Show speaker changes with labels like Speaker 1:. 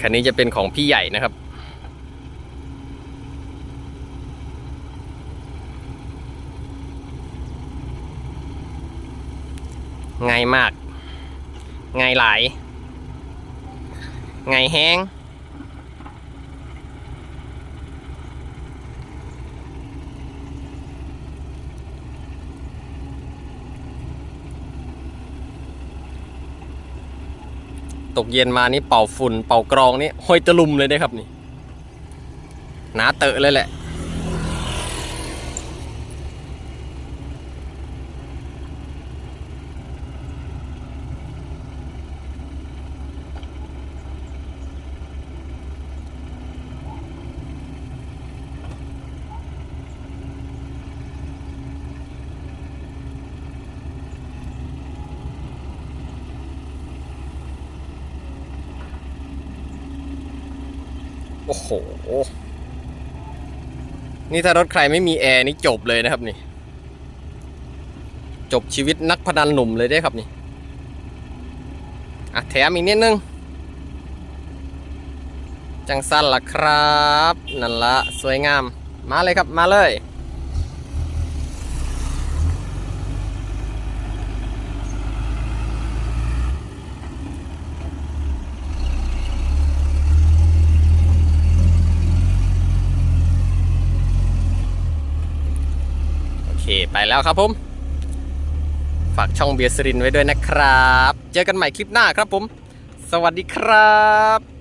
Speaker 1: คันนี้จะเป็นของพี่ใหญ่นะครับ ง่ายมาก ง่ายหลาย ง่ายแห้ง ตกเย็นมานี่เป่าฝุ่น เป่ากรองนี่ห้อยตะลุมเลยได้ครับนี่หนาเตอะเลยแหละ โอ้โห นี่ถ้ารถใครไม่มีแอร์นี่จบเลยนะครับนี่ จบชีวิตนักพนันหนุ่มเลยได้ครับนี่ อะแถมอีกนิดนึง จังสั้นล่ะครับ นั่นละสวยงาม มาเลยครับมาเลย ไปแล้วครับผม ฝากช่องเบียร์สรินไว้ด้วยนะครับ เจอกันใหม่คลิปหน้าครับผม สวัสดีครับ